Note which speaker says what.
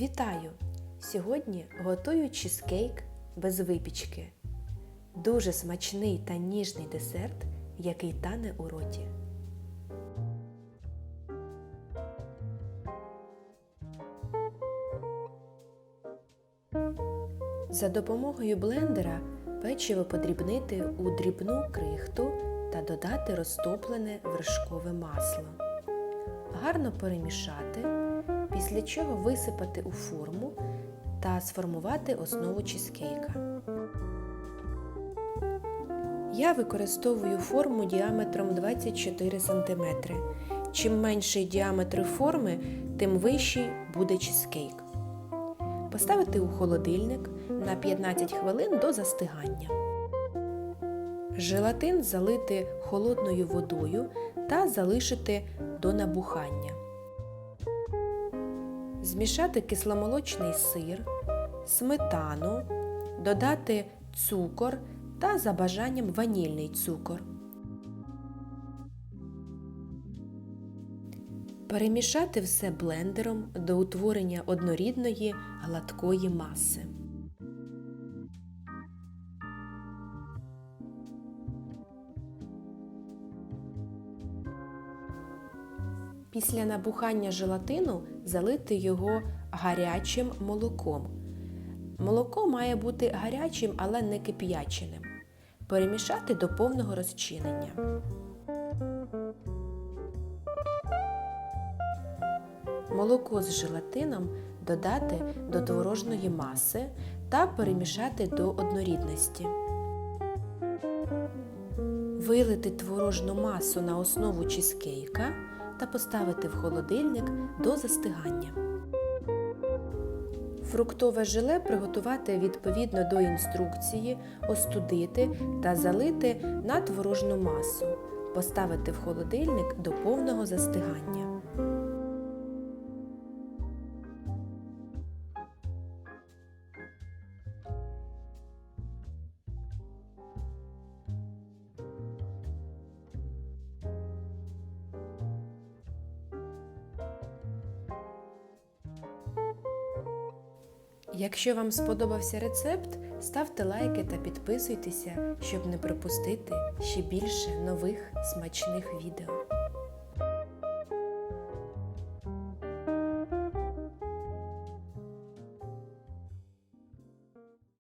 Speaker 1: Вітаю! Сьогодні готую чизкейк без випічки. Дуже смачний та ніжний десерт, який тане у роті. За допомогою блендера печиво подрібнити у дрібну крихту та додати розтоплене вершкове масло. Гарно перемішати, після чого висипати у форму та сформувати основу чизкейка. Я використовую форму діаметром 24 см. Чим менший діаметр форми, тим вищий буде чизкейк. Поставити у холодильник на 15 хвилин до застигання. Желатин залити холодною водою та залишити до набухання. Змішати кисломолочний сир, сметану, додати цукор та за бажанням ванільний цукор. Перемішати все блендером до утворення однорідної гладкої маси. Після набухання желатину залити його гарячим молоком. Молоко має бути гарячим, але не кип'яченим. Перемішати до повного розчинення. Молоко з желатином додати до творожної маси та перемішати до однорідності. Вилити творожну масу на основу чизкейка та поставити в холодильник до застигання. Фруктове желе приготувати відповідно до інструкції, остудити та залити на творожну масу. Поставити в холодильник до повного застигання. Якщо вам сподобався рецепт, ставте лайки та підписуйтеся, щоб не пропустити ще більше нових смачних відео.